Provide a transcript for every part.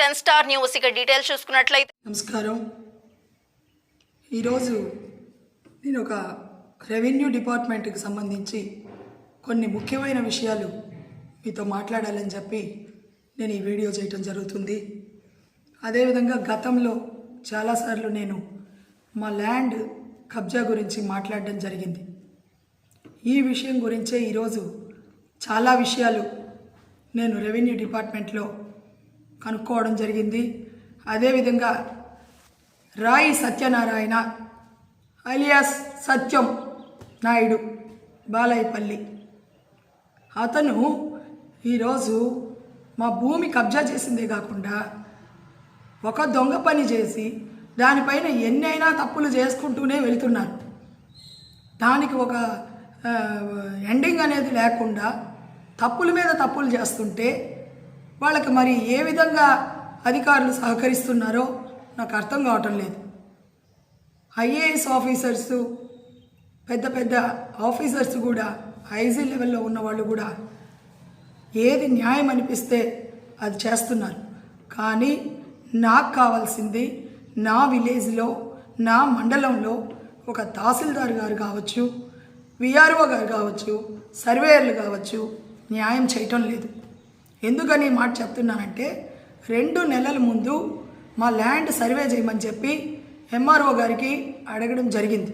Ten star news ఇక details చూసుకున్నట్లయితే. నమస్కారం. ఈరోజు నేను ఒక రెవెన్యూ డిపార్ట్మెంట్కి సంబంధించి కొన్ని ముఖ్యమైన విషయాలు మీతో మాట్లాడాలని చెప్పి నేను ఈ వీడియో చేయటం జరుగుతుంది. అదేవిధంగా గతంలో చాలాసార్లు నేను మా ల్యాండ్ కబ్జా గురించి మాట్లాడడం జరిగింది. ఈ విషయం గురించే ఈరోజు చాలా విషయాలు నేను రెవెన్యూ డిపార్ట్మెంట్లో కనుక్కోవడం జరిగింది. అదేవిధంగా రాయి సత్యనారాయణ అలియాస్ సత్యం నాయుడు బాలాయిపల్లి అతను ఈరోజు మా భూమి కబ్జా చేసిందే కాకుండా ఒక దొంగ పని చేసి దానిపైన ఎన్నైనా తప్పులు చేసుకుంటూనే వెళుతున్నారు. దానికి ఒక ఎండింగ్ అనేది లేకుండా తప్పుల మీద తప్పులు చేస్తుంటే వాళ్ళకి మరి ఏ విధంగా అధికారులు సహకరిస్తున్నారో నాకు అర్థం కావటం లేదు. ఐఏఎస్ ఆఫీసర్స్ పెద్ద పెద్ద ఆఫీసర్స్ కూడా ఐజీ లెవెల్లో ఉన్న వాళ్ళు కూడా ఏది న్యాయం అనిపిస్తే అది చేస్తున్నారు. కానీ నాకు కావాల్సింది నా విలేజ్లో నా మండలంలో ఒక తహసీల్దార్ గారు కావచ్చు విఆర్ఓ గారు కావచ్చు సర్వేయర్లు కావచ్చు న్యాయం చేయటం లేదు. ఎందుకని ఈ మాట చెప్తున్నానంటే రెండు నెలల ముందు మా ల్యాండ్ సర్వే చేయమని చెప్పి ఎంఆర్ఓ గారికి అడగడం జరిగింది.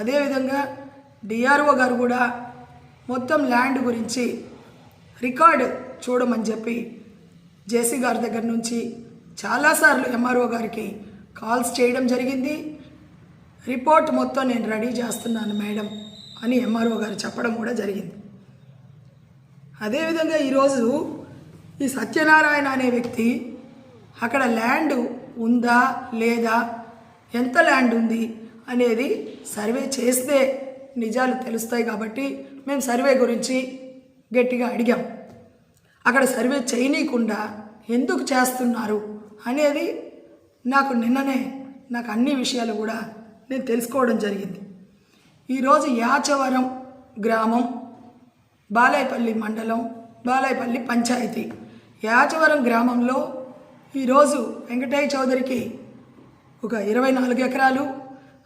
అదేవిధంగా డిఆర్ఓ గారు కూడా మొత్తం ల్యాండ్ గురించి రికార్డు చూడమని చెప్పి జేసీ గారి దగ్గర నుంచి చాలాసార్లు ఎంఆర్ఓ గారికి కాల్స్ చేయడం జరిగింది. రిపోర్ట్ మొత్తం నేను రెడీ చేస్తున్నాను మేడం అని ఎంఆర్ఓ గారు చెప్పడం కూడా జరిగింది. అదేవిధంగా ఈరోజు ఈ సత్యనారాయణ అనే వ్యక్తి అక్కడ ల్యాండ్ ఉందా లేదా ఎంత ల్యాండ్ ఉంది అనేది సర్వే చేస్తే నిజాలు తెలుస్తాయి కాబట్టి మేము సర్వే గురించి గట్టిగా అడిగాం. అక్కడ సర్వే చేయనీయకుండా ఎందుకు చేస్తున్నారు అనేది నాకు నిన్ననే నాకు అన్ని విషయాలు కూడా నేను తెలుసుకోవడం జరిగింది. ఈరోజు యాచవరం గ్రామం బాలాయపల్లి మండలం బాలాయపల్లి పంచాయతీ. యాచవరం గ్రామంలో ఈరోజు వెంకటయ్య చౌదరికి ఒక ఇరవై నాలుగు ఎకరాలు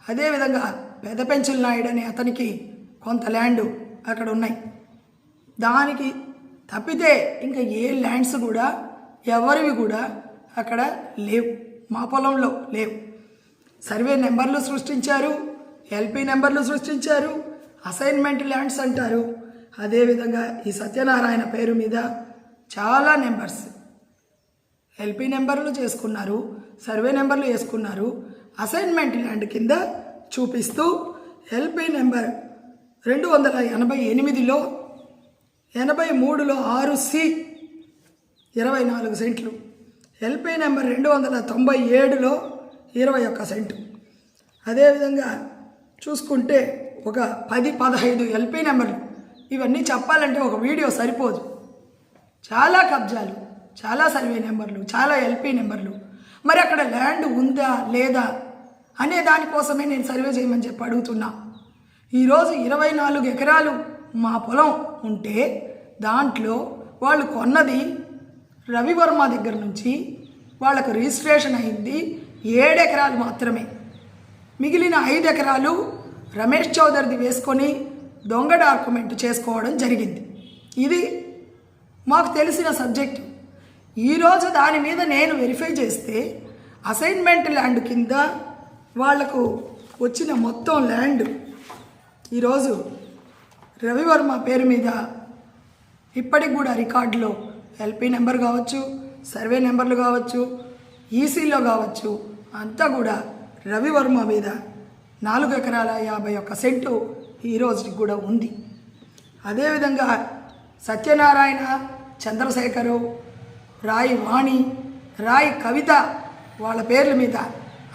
అదేవిధంగా పెదపెంచుల నాయుడు అనే అతనికి కొంత ల్యాండ్ అక్కడ ఉన్నాయి దానికి తప్పితే ఇంకా ఏ ల్యాండ్స్ కూడా ఎవరివి కూడా అక్కడ లేవు. మా పొలంలో లేవు. సర్వే నెంబర్లు సృష్టించారు ఎల్పి నెంబర్లు సృష్టించారు అసైన్మెంట్ ల్యాండ్స్ అంటారు. అదేవిధంగా ఈ సత్యనారాయణ పేరు మీద చాలా నెంబర్స్. ఎల్పి నెంబర్లు చేసుకున్నారు సర్వే నెంబర్లు వేసుకున్నారు అసైన్మెంట్ ల్యాండ్ కింద చూపిస్తూ ఎల్పి నెంబర్ రెండు వందల ఎనభై ఎనిమిదిలో ఎనభై మూడులో ఆరు సి ఇరవై నాలుగు సెంట్లు ఎల్పి నెంబర్ రెండు వందల తొంభై ఏడులో ఇరవై ఒక్క సెంటు. అదేవిధంగా చూసుకుంటే ఒక పది పదహైదు ఎల్పి నెంబర్లు ఇవన్నీ చెప్పాలంటే ఒక వీడియో సరిపోదు. చాలా కబ్జాలు చాలా సర్వే నెంబర్లు చాలా ఎల్పి నెంబర్లు. మరి అక్కడ ల్యాండ్ ఉందా లేదా అనే దానికోసమే నేను సర్వే చేయమని చెప్పి అడుగుతున్నా. ఈరోజు ఇరవై నాలుగు ఎకరాలు మా పొలం ఉంటే దాంట్లో వాళ్ళు కొన్నది రవివర్మ దగ్గర నుంచి వాళ్ళకు రిజిస్ట్రేషన్ అయింది ఏడు ఎకరాలు మాత్రమే. మిగిలిన ఐదు ఎకరాలు రమేష్ చౌదరిది వేసుకొని దొంగ డాక్యుమెంట్ చేసుకోవడం జరిగింది. ఇది మాకు తెలిసిన సబ్జెక్టు. ఈరోజు దాని మీద నేను వెరిఫై చేస్తే అసైన్మెంట్ ల్యాండ్ కింద వాళ్ళకు వచ్చిన మొత్తం ల్యాండ్ ఈరోజు రవివర్మ పేరు మీద ఇప్పటికి కూడా రికార్డులో ఎల్పి నెంబర్ కావచ్చు సర్వే నెంబర్లు కావచ్చు ఈసీలో కావచ్చు అంతా కూడా రవివర్మ మీద నాలుగు ఎకరాల యాభై ఒక్క సెంటు ఈరోజుకి కూడా ఉంది. అదేవిధంగా సత్యనారాయణ చంద్రశేఖరు రాయి వాణి రాయి కవిత వాళ్ళ పేర్ల మీద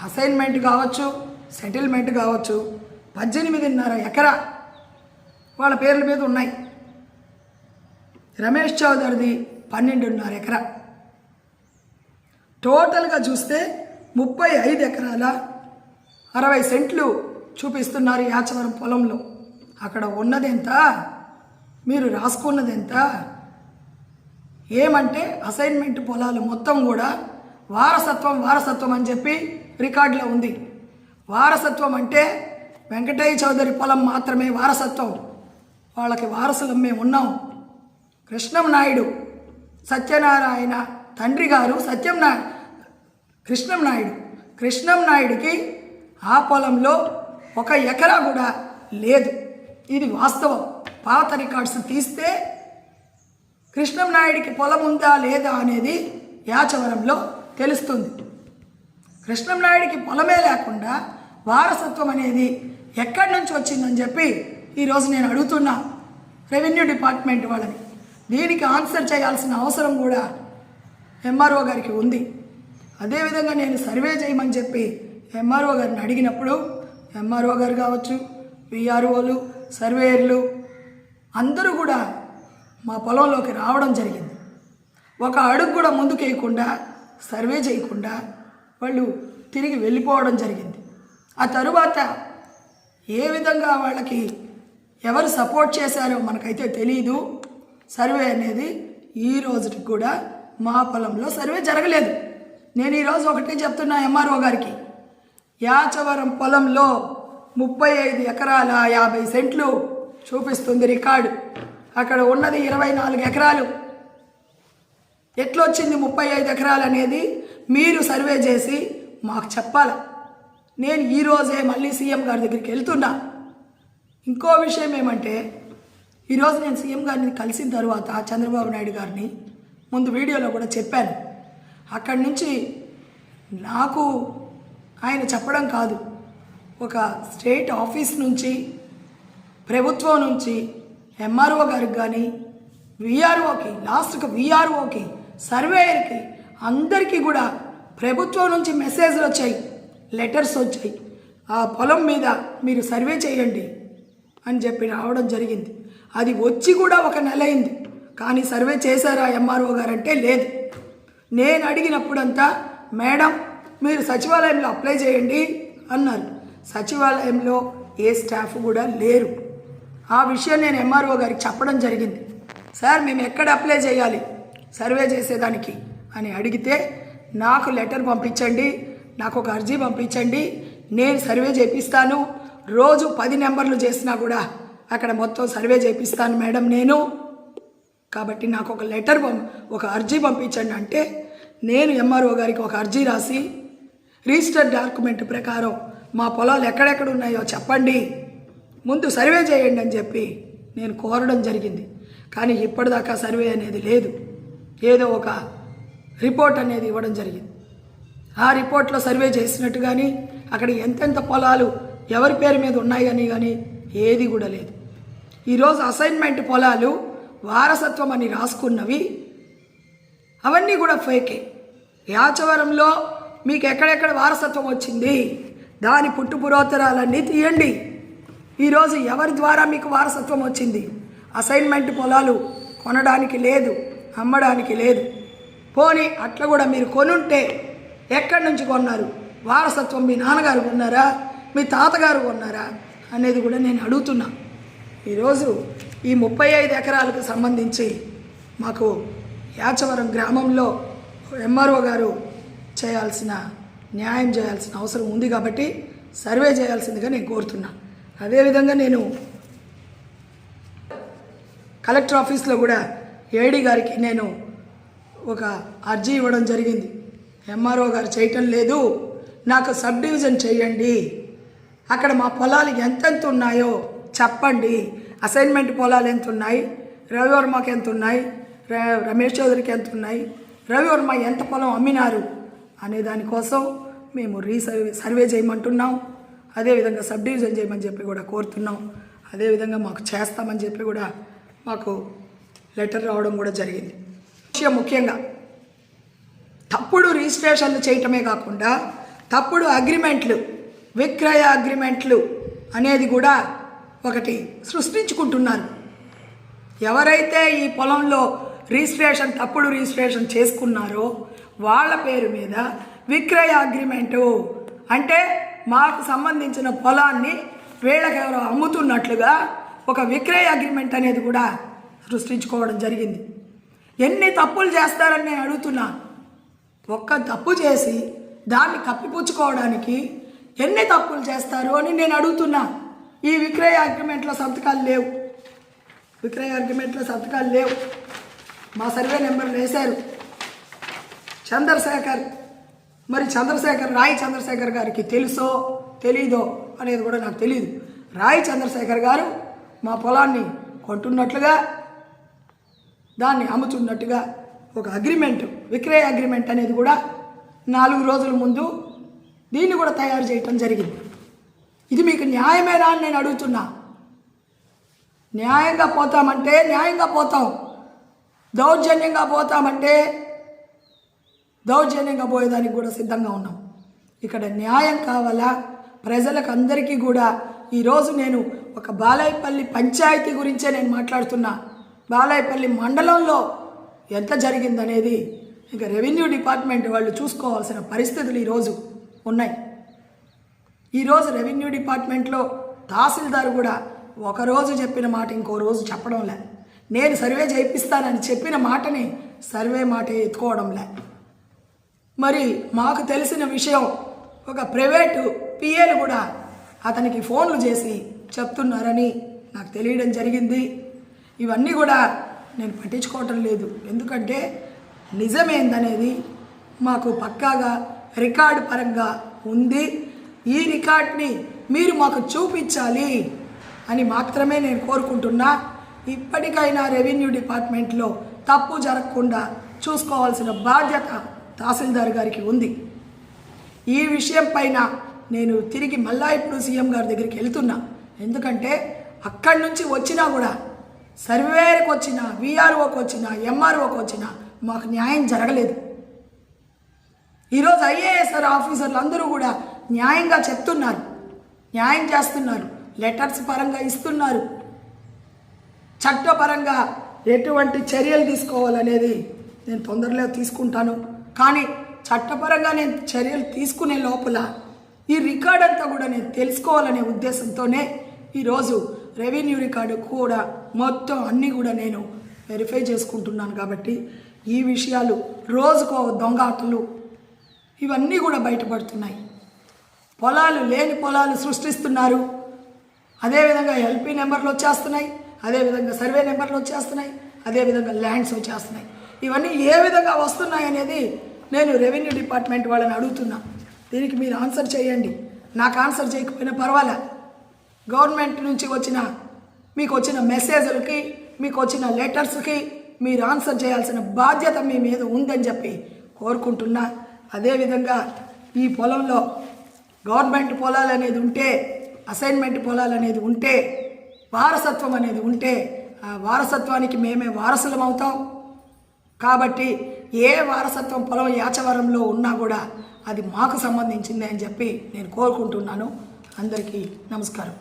అసైన్మెంట్ కావచ్చు సెటిల్మెంట్ కావచ్చు పద్దెనిమిదిన్నర ఎకరా వాళ్ళ పేర్ల మీద ఉన్నాయి. రమేష్ చౌదరిది పన్నెండున్నర ఎకరా. టోటల్గా చూస్తే ముప్పై ఐదు ఎకరాల అరవై సెంట్లు చూపిస్తున్నారు యాచవరం పొలంలో. అక్కడ ఉన్నదెంత? మీరు రాసుకున్నదెంత? ఏమంటే అసైన్మెంట్ పొలాలు మొత్తం కూడా వారసత్వం వారసత్వం అని చెప్పి రికార్డులో ఉంది. వారసత్వం అంటే వెంకటయ్య చౌదరి పొలం మాత్రమే వారసత్వం. వాళ్ళకి వారసులం మేము ఉన్నాం. కృష్ణం నాయుడు సత్యనారాయణ తండ్రి గారు సత్యం నా కృష్ణం నాయుడు. కృష్ణం నాయుడికి ఆ పొలంలో ఒక ఎకరా కూడా లేదు. ఇది వాస్తవం. పాత రికార్డ్స్ తీస్తే కృష్ణం నాయుడికి పొలం ఉందా లేదా అనేది యాచవరంలో తెలుస్తుంది. కృష్ణం నాయుడికి పొలమే లేకుండా వారసత్వం అనేది ఎక్కడి నుంచి వచ్చిందని చెప్పి ఈరోజు నేను అడుగుతున్నా రెవెన్యూ డిపార్ట్మెంట్ వాళ్ళని. దీనికి ఆన్సర్ చేయాల్సిన అవసరం కూడా ఎంఆర్ఓ గారికి ఉంది. అదేవిధంగా నేను సర్వే చేయమని చెప్పి ఎంఆర్ఓ గారిని అడిగినప్పుడు ఎంఆర్ఓ గారు కావచ్చు విఆర్ఓలు సర్వేయర్లు అందరూ కూడా మా పొలంలోకి రావడం జరిగింది. ఒక అడుగు కూడా ముందుకేయకుండా సర్వే చేయకుండా వాళ్ళు తిరిగి వెళ్ళిపోవడం జరిగింది. ఆ తరువాత ఏ విధంగా వాళ్ళకి ఎవరు సపోర్ట్ చేశారో మనకైతే తెలియదు సర్వే అనేది ఈ రోజుకి కూడా మా పొలంలో సర్వే జరగలేదు. నేను ఈరోజు ఒకటే చెప్తున్నా ఎంఆర్ఓ గారికి. యాచవరం పొలంలో ముప్పై ఐదు ఎకరాల యాభై సెంట్లు చూపిస్తుంది రికార్డు. అక్కడ ఉన్నది ఇరవై నాలుగు ఎకరాలు. ఎట్లొచ్చింది ముప్పై ఐదు ఎకరాలు అనేది మీరు సర్వే చేసి మాకు చెప్పాలి. నేను ఈరోజే మళ్ళీ సీఎం గారి దగ్గరికి వెళ్తున్నా. ఇంకో విషయం ఏమంటే ఈరోజు నేను సీఎం గారిని కలిసిన తర్వాత చంద్రబాబు నాయుడు గారిని ముందు వీడియోలో కూడా చెప్పాను. అక్కడి నుంచి నాకు ఆయన చెప్పడం కాదు. ఒక స్టేట్ ఆఫీస్ నుంచి ప్రభుత్వం నుంచి ఎంఆర్ఓ గారికి కానీ విఆర్ఓకి లాస్ట్కి విఆర్ఓకి సర్వేయర్కి అందరికీ కూడా ప్రభుత్వం నుంచి మెసేజ్లు వచ్చాయి లెటర్స్ వచ్చాయి. ఆ పొలం మీద మీరు సర్వే చేయండి అని చెప్పి రావడం జరిగింది. అది వచ్చి కూడా ఒక నెల అయింది. కానీ సర్వే చేశారా ఎంఆర్ఓ గారు అంటే లేదు. నేను అడిగినప్పుడంతా మేడం మీరు సచివాలయంలో అప్లై చేయండి అన్నారు. సచివాలయంలో ఏ స్టాఫ్ కూడా లేరు. ఆ విషయం నేను ఎంఆర్ఓ గారికి చెప్పడం జరిగింది. సార్ మేము ఎక్కడ అప్లై చేయాలి? సర్వే చేసేదానికి? అని అడిగితే నాకు లెటర్ పంపించండి నాకు ఒక అర్జీ పంపించండి నేను సర్వే చేపిస్తాను. రోజు పది నెంబర్లు చేసినా కూడా అక్కడ మొత్తం సర్వే చేపిస్తాను మేడం నేను. కాబట్టి నాకు ఒక లెటర్ పం ఒక అర్జీ పంపించండి అంటే నేను ఎంఆర్ఓ గారికి ఒక అర్జీ రాసి రిజిస్టర్ డాక్యుమెంట్ ప్రకారం మా పొలాలు ఎక్కడెక్కడ ఉన్నాయో చెప్పండి. ముందు సర్వే చేయండి అని చెప్పి నేను కోరడం జరిగింది. కానీ ఇప్పటిదాకా సర్వే అనేది లేదు. ఏదో ఒక రిపోర్ట్ అనేది ఇవ్వడం జరిగింది. ఆ రిపోర్ట్లో సర్వే చేసినట్టు కానీ అక్కడ ఎంతెంత పొలాలు ఎవరి పేరు మీద ఉన్నాయని కానీ ఏది కూడా లేదు. ఈరోజు అసైన్మెంట్ పొలాలు వారసత్వం అని రాసుకున్నవి అవన్నీ కూడా ఫేకే. యాచవరంలో మీకు ఎక్కడెక్కడ వారసత్వం వచ్చింది? దాని పుట్టు పురోత్తరాలన్నీ తీయండి. ఈరోజు ఎవరి ద్వారా మీకు వారసత్వం వచ్చింది? అసైన్మెంట్ పొలాలు కొనడానికి లేదు అమ్మడానికి లేదు. పోనీ అట్లా కూడా మీరు కొనుంటే ఎక్కడి నుంచి కొన్నారు? వారసత్వం మీ నాన్నగారు కొన్నారా? మీ తాతగారు కొన్నారా? అనేది కూడా నేను అడుగుతున్నా. ఈరోజు ఈ ముప్పై ఐదు ఎకరాలకు సంబంధించి మాకు యాచవరం గ్రామంలో ఎంఆర్ఓ గారు చేయాల్సిన న్యాయం చేయాల్సిన అవసరం ఉంది కాబట్టి సర్వే చేయాల్సిందిగా నేను కోరుతున్నా. అదేవిధంగా నేను కలెక్టర్ ఆఫీస్లో కూడా ఏడీ గారికి నేను ఒక అర్జీ ఇవ్వడం జరిగింది. ఎంఆర్ఓ గారు చేయటం లేదు. నాకు సబ్ డివిజన్ చేయండి. అక్కడ మా పొలాలు ఎంతెంత ఉన్నాయో చెప్పండి. అసైన్మెంట్ పొలాలు ఎంత ఉన్నాయి రవివర్మకి ఎంత ఉన్నాయి రమేష్ చౌదరికి ఎంత ఉన్నాయి రవివర్మ ఎంత పొలం అమ్మినారు? అనే దానికోసం మేము రీసర్వే సర్వే చేయమంటున్నాం. అదేవిధంగా సబ్ డివిజన్ చేయమని చెప్పి కూడా కోరుతున్నాం. అదేవిధంగా మాకు చేస్తామని చెప్పి కూడా మాకు లెటర్ రావడం కూడా జరిగింది. విషయం ముఖ్యంగా తప్పుడు రిజిస్ట్రేషన్లు చేయటమే కాకుండా తప్పుడు అగ్రిమెంట్లు విక్రయ అగ్రిమెంట్లు అనేది కూడా ఒకటి సృష్టించుకుంటున్నారు. ఎవరైతే ఈ పొలంలో రిజిస్ట్రేషన్ తప్పుడు రిజిస్ట్రేషన్ చేసుకున్నారో వాళ్ళ పేరు మీద విక్రయ అగ్రిమెంటు. అంటే మాకు సంబంధించిన పొలాన్ని వీళ్ళకెవరో అమ్ముతున్నట్లుగా ఒక విక్రయ అగ్రిమెంట్ అనేది కూడా సృష్టించుకోవడం జరిగింది. ఎన్ని తప్పులు చేస్తారని నేను అడుగుతున్నా. ఒక్క తప్పు చేసి దాన్ని కప్పిపుచ్చుకోవడానికి ఎన్ని తప్పులు చేస్తారు అని నేను అడుగుతున్నా. ఈ విక్రయ అగ్రిమెంట్లో సంతకాలు లేవు. విక్రయ అగ్రిమెంట్లో సంతకాలు లేవు. మా సర్వే నెంబర్లు వేశారు. చంద్రశేఖర్. మరి చంద్రశేఖర్ రాయి చంద్రశేఖర్ గారికి తెలుసో తెలీదో అనేది కూడా నాకు తెలియదు రాయి చంద్రశేఖర్ గారు మా పొలాన్ని కొంటున్నట్లుగా దాన్ని అమ్ముతున్నట్టుగా ఒక అగ్రిమెంట్ విక్రయ అగ్రిమెంట్ అనేది కూడా నాలుగు రోజుల ముందు దీన్ని కూడా తయారు చేయటం జరిగింది. ఇది మీకు న్యాయమేనా అని నేను అడుగుతున్నా. న్యాయంగా పోతామంటే న్యాయంగా పోతాం. దౌర్జన్యంగా పోతామంటే దౌర్జన్యంగా పోయేదానికి కూడా సిద్ధంగా ఉన్నాం. ఇక్కడ న్యాయం కావాలా? ప్రజలకు అందరికీ కూడా ఈరోజు నేను ఒక బాలాయపల్లి పంచాయతీ గురించే నేను మాట్లాడుతున్నా. బాలాయపల్లి మండలంలో ఎంత జరిగిందనేది ఇంకా రెవెన్యూ డిపార్ట్మెంట్ వాళ్ళు చూసుకోవాల్సిన పరిస్థితులు ఈరోజు ఉన్నాయి. ఈరోజు రెవెన్యూ డిపార్ట్మెంట్లో తహసీల్దార్ కూడా ఒకరోజు చెప్పిన మాట ఇంకో రోజు చెప్పడం లే. నేను సర్వే చేయిస్తానని చెప్పిన మాటని సర్వే మాట ఎత్తుకోవడం లే. మరి మాకు తెలిసిన విషయం ఒక ప్రైవేటు పిఏలు కూడా అతనికి ఫోన్లు చేసి చెప్తున్నారని నాకు తెలియడం జరిగింది. ఇవన్నీ కూడా నేను పట్టించుకోవటం లేదు. ఎందుకంటే నిజమేందనేది మాకు పక్కాగా రికార్డు పరంగా ఉంది. ఈ రికార్డ్ని మీరు మాకు చూపించాలి అని మాత్రమే నేను కోరుకుంటున్నా. ఇప్పటికైనా రెవెన్యూ డిపార్ట్మెంట్లో తప్పు జరగకుండా చూసుకోవాల్సిన బాధ్యత తహసీల్దార్ గారికి ఉంది. ఈ విషయం పైన నేను తిరిగి మళ్ళా ఇప్పుడు సీఎం గారి దగ్గరికి వెళ్తున్నా. ఎందుకంటే అక్కడి నుంచి వచ్చినా కూడా సర్వేకి వచ్చిన వీఆర్ఓకి వచ్చిన ఎంఆర్ఓకి వచ్చిన మాకు న్యాయం జరగలేదు. ఈరోజు ఐఏఎస్ఆర్ ఆఫీసర్లు అందరూ కూడా న్యాయంగా చెప్తున్నారు. న్యాయం చేస్తున్నారు. లెటర్స్ పరంగా ఇస్తున్నారు. చట్టపరంగా ఎటువంటి చర్యలు తీసుకోవాలనేది నేను తొందరలో తీసుకుంటాను. కానీ చట్టపరంగా నేను చర్యలు తీసుకునే లోపల ఈ రికార్డ్ అంతా కూడా నేను తెలుసుకోవాలనే ఉద్దేశంతోనే ఈరోజు రెవెన్యూ రికార్డు కూడా మొత్తం అన్నీ కూడా నేను వెరిఫై చేసుకుంటున్నాను కాబట్టి ఈ విషయాలు రోజుకో దొంగ ఆటలు ఇవన్నీ కూడా బయటపడుతున్నాయి. పొలాలు లేని పొలాలు సృష్టిస్తున్నారు. అదేవిధంగా ఎల్పీ నెంబర్లు వచ్చేస్తున్నాయి. అదేవిధంగా సర్వే నెంబర్లు వచ్చేస్తున్నాయి. అదేవిధంగా ల్యాండ్స్ వచ్చేస్తున్నాయి. ఇవన్నీ ఏ విధంగా వస్తున్నాయి అనేది నేను రెవెన్యూ డిపార్ట్మెంట్ వాళ్ళని అడుగుతున్నా. దీనికి మీరు ఆన్సర్ చేయండి. నాకు ఆన్సర్ చేయకపోయినా పర్వాలే? గవర్నమెంట్ నుంచి వచ్చిన మీకు వచ్చిన మెసేజ్లకి మీకు వచ్చిన లెటర్స్కి మీరు ఆన్సర్ చేయాల్సిన బాధ్యత మీ మీద ఉందని చెప్పి కోరుకుంటున్నా. అదేవిధంగా ఈ పొలంలో గవర్నమెంట్ పొలాలు అనేది ఉంటే అసైన్మెంట్ పొలాలు అనేది ఉంటే వారసత్వం అనేది ఉంటే ఆ వారసత్వానికి మేమే వారసులం అవుతాం. కాబట్టి ఏ వారసత్వం పొలం యాచవరంలో ఉన్నా కూడా అది మాకు సంబంధించింది అని చెప్పి నేను కోరుకుంటున్నాను. అందరికీ నమస్కారం.